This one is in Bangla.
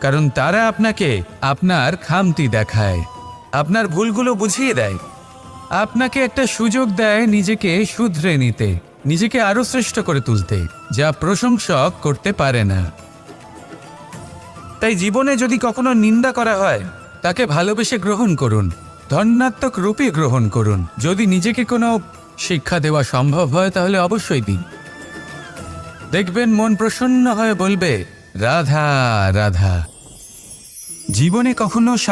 কারণ তারা আপনাকে আপনার খামতি দেখায়। আপনার ভুলগুলো বুঝিয়ে দেয়। আপনাকে একটা সুযোগ দেয় নিজেকে শুধরে নিতে, নিজেকে আরও শ্রেষ্ঠ করে তুলতে, যা প্রশংসক করতে পারে না। তাই জীবনে যদি কখনো নিন্দা করা হয়, তাকে ভালোবেসে গ্রহণ করুন ধন্যাত্মক রূপে গ্রহণ করুন। যদি নিজেকে কোনো শিক্ষা দেওয়া সম্ভব হয়, তাহলে অবশ্যই দিন। দেখবেন মন প্রসন্ন হয়ে বলবে, রাধা রাধা। জীবনে কখনো